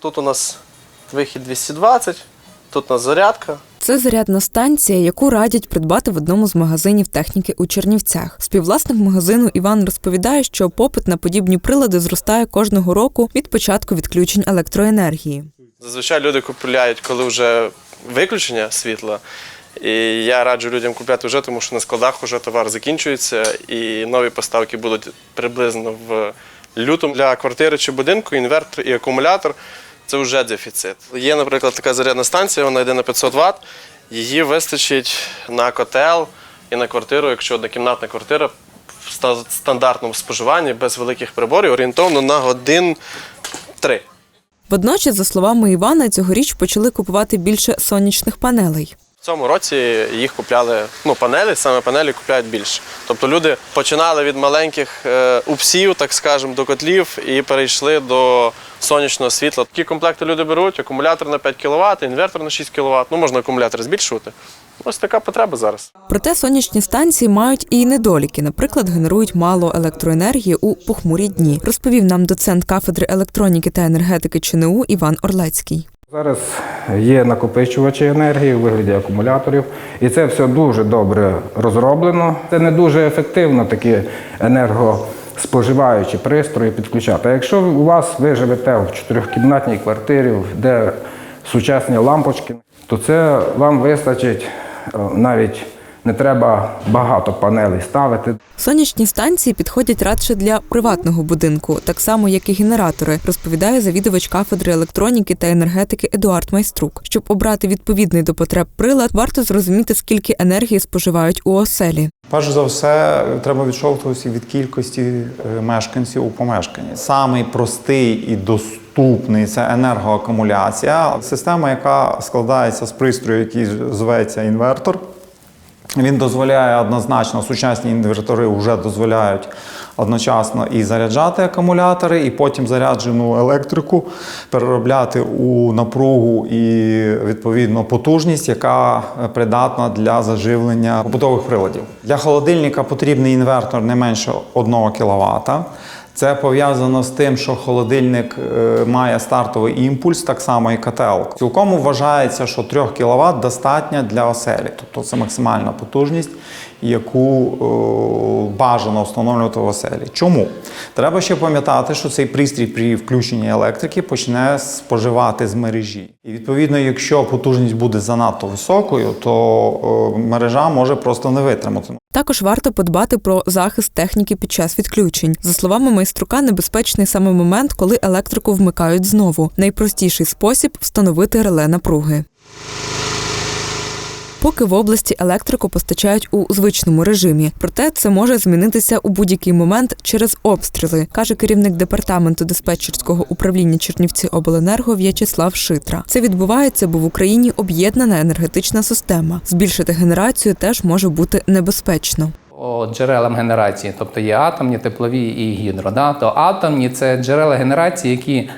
Тут у нас вихід 220, тут у нас зарядка. Це зарядна станція, яку радять придбати в одному з магазинів техніки у Чернівцях. Співвласник магазину Іван розповідає, що попит на подібні прилади зростає кожного року від початку відключень електроенергії. Зазвичай люди купують, коли вже виключення світла. І я раджу людям купляти вже, тому що на складах вже товар закінчується, і нові поставки будуть приблизно в лютому. Для квартири чи будинку інвертор і акумулятор це вже дефіцит. Є, наприклад, така зарядна станція, вона йде на 500 Вт. Її вистачить на котел і на квартиру, якщо однокімнатна квартира в стандартному споживанні без великих приборів, орієнтовно на годин 3. Водночас, за словами Івана, цьогоріч почали купувати більше сонячних панелей. Цьому році їх купляли, ну, панелі, саме панелі купляють більше. Тобто люди починали від маленьких е, упсів, так скажемо, до котлів і перейшли до сонячного світла. Такі комплекти люди беруть, акумулятор на 5 кВт, інвертор на 6 кВт. Ну, можна акумулятор збільшувати. Ось така потреба зараз. Проте сонячні станції мають і недоліки. Наприклад, генерують мало електроенергії у похмурі дні, розповів нам доцент кафедри електроніки та енергетики ЧНУ Іван Орлецький. Зараз є накопичувачі енергії у вигляді акумуляторів, і це все дуже добре розроблено. Це не дуже ефективно такі енергоспоживаючі пристрої підключати. А якщо у вас ви живете в чотирьохкімнатній квартирі, де сучасні лампочки, то це вам вистачить е, навіть не треба багато панелей ставити. Сонячні станції підходять радше для приватного будинку, так само як і генератори, розповідає завідувач кафедри електроніки та енергетики Едуард Майструк. Щоб обрати відповідний до потреб прилад, варто зрозуміти, скільки енергії споживають у оселі. Перш за все, треба відштовхуватися від кількості е, мешканців у помешканні. Самий простий і доступний це енергоакумуляція. Система, яка складається з пристрою, який зветься інвертор. Він дозволяє однозначно, сучасні інвертори вже дозволяють одночасно і заряджати акумулятори, і потім заряджену електрику переробляти у напругу і відповідно потужність, яка придатна для заживлення побутових приладів. Для холодильника потрібний інвертор не менше 1 кВт. Це пов'язано з тим, що холодильник е, має стартовий імпульс, так само і котел. Цілком вважається, що 3 кВт достатньо для оселі, тобто це максимальна потужність, яку е, бажано встановлювати в оселі. Чому? Треба ще пам'ятати, що цей пристрій при включенні електрики почне споживати з мережі. І відповідно, якщо потужність буде занадто високою, то е, мережа може просто не витримати. Також варто подбати про захист техніки під час відключень. За словами майструка, небезпечний саме момент, коли електрику вмикають знову. Найпростіший спосіб встановити реле напруги. Поки в області електрику постачають у звичному режимі, проте це може змінитися у будь-який момент через обстріли, каже керівник департаменту диспетчерського управління Чернівці Обленерго В'ячеслав Шитра. Це відбувається, бо в Україні об'єднана енергетична система. Збільшити генерацію теж може бути небезпечно. Джерелам генерації, тобто є атомні, теплові і гідро. Да? То атомні це джерела генерації, які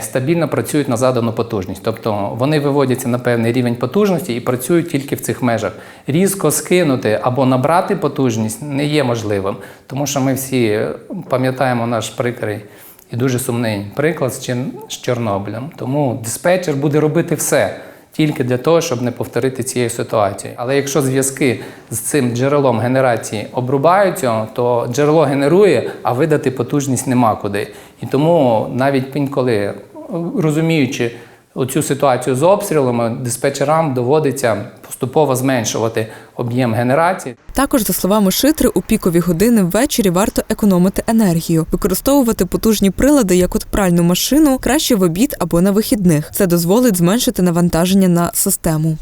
стабільно працюють на задану потужність. Тобто вони виводяться на певний рівень потужності і працюють тільки в цих межах. Різко скинути або набрати потужність не є можливим, тому що ми всі пам'ятаємо наш прикрий і дуже сумний приклад з Чорнобилем. Тому диспетчер буде робити все тільки для того, щоб не повторити цієї ситуації. Але якщо зв'язки з цим джерелом генерації обрубаються, то джерело генерує, а видати потужність нема куди. І тому навіть інколи, розуміючи оцю ситуацію з обстрілами, диспетчерам доводиться поступово зменшувати об'єм генерації. Також, за словами Шитри, у пікові години ввечері варто економити енергію, використовувати потужні прилади, як от пральну машину, краще в обід або на вихідних. Це дозволить зменшити навантаження на систему.